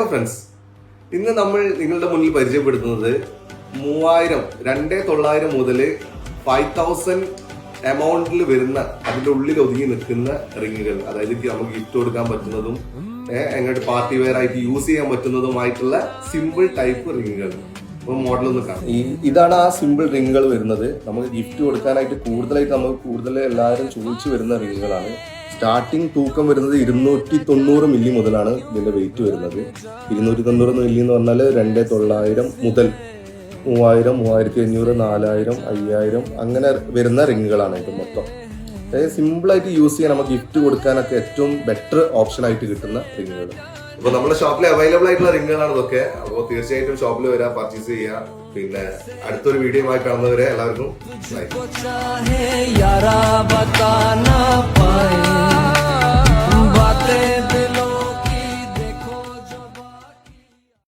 Hello friends ഇന്ന് നമ്മൾ നിങ്ങളുടെ മുന്നിൽ പരിചയപ്പെടുത്തുന്നത് മൂവായിരം രണ്ടേ തൊള്ളായിരം മുതൽ ഫൈവ് തൗസൻഡ് എമൗണ്ടിൽ വരുന്ന അതിന്റെ ഉള്ളിൽ ഒതുങ്ങി നിൽക്കുന്ന റിങ്ങുകൾ. അതായത് നമുക്ക് ഗിഫ്റ്റ് കൊടുക്കാൻ പറ്റുന്നതും എങ്ങോട്ട് പാർട്ടി വെയർ ആയിട്ട് യൂസ് ചെയ്യാൻ പറ്റുന്നതുമായിട്ടുള്ള സിമ്പിൾ ടൈപ്പ് റിങ്ങുകൾ. മോഡൽ ഒന്ന് ഈ ഇതാണ് ആ സിമ്പിൾ റിങ്ങുകൾ വരുന്നത്. നമുക്ക് ഗിഫ്റ്റ് കൊടുക്കാനായിട്ട് കൂടുതലായിട്ട് നമുക്ക് കൂടുതൽ എല്ലാവരും ചോദിച്ചു വരുന്ന റിങ്ങുകളാണ് സ്റ്റാർട്ടിംഗ് തൂക്കം വരുന്നത് ഇരുന്നൂറ്റി തൊണ്ണൂറ് മില്ലി മുതലാണ് ഇതിന്റെ വെയിറ്റ് വരുന്നത്. ഇരുന്നൂറ്റി തൊണ്ണൂറ് മില്ലി എന്ന് പറഞ്ഞാൽ രണ്ട് തൊള്ളായിരം മുതൽ മൂവായിരം മൂവായിരത്തി അഞ്ഞൂറ് നാലായിരം അയ്യായിരം അങ്ങനെ വരുന്ന റിങ്ങുകളാണ് ഇത് മൊത്തം. അതായത് സിമ്പിളായിട്ട് യൂസ് ചെയ്യാൻ നമുക്ക് ഗിഫ്റ്റ് കൊടുക്കാനൊക്കെ ഏറ്റവും ബെറ്റർ ഓപ്ഷൻ ആയിട്ട് കിട്ടുന്ന റിങ്ങുകൾ അപ്പൊ നമ്മുടെ ഷോപ്പിൽ അവൈലബിൾ ആയിട്ടുള്ള റിങ്ങുകളാണ് ഇതൊക്കെ. അപ്പോൾ തീർച്ചയായിട്ടും ഷോപ്പിൽ വരാം പർച്ചേസ് ചെയ്യാം. പിന്നെ അടുത്തൊരു വീഡിയോ ആയി കാണുന്നവരെ എല്ലാവർക്കും